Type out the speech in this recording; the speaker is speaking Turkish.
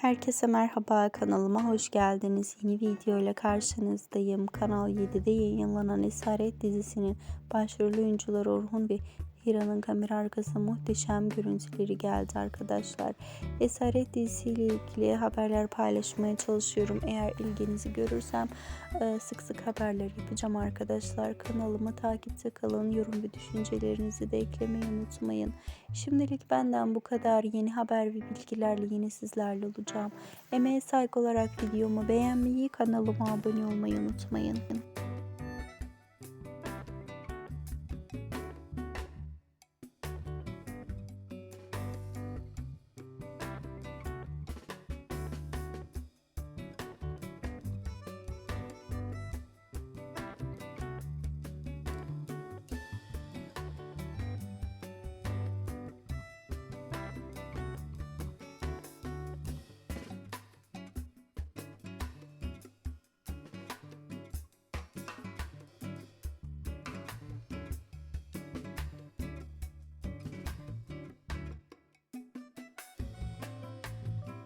Herkese merhaba kanalıma hoş geldiniz. Yeni video ile karşınızdayım. Kanal 7'de yayınlanan Esaret dizisinin başrol oyuncuları Orhun ve Hira'nın kamera arkası muhteşem görüntüleri geldi arkadaşlar. Esaret dizisiyle ilgili haberler paylaşmaya çalışıyorum. Eğer ilginizi görürsem e, sık sık haberler yapacağım arkadaşlar. Kanalımı takipte kalın. Yorum ve düşüncelerinizi de eklemeyi unutmayın. Şimdilik benden bu kadar. Yeni haber ve bilgilerle yine sizlerle olacağım. Emeğe saygı olarak videomu beğenmeyi, kanalıma abone olmayı unutmayın.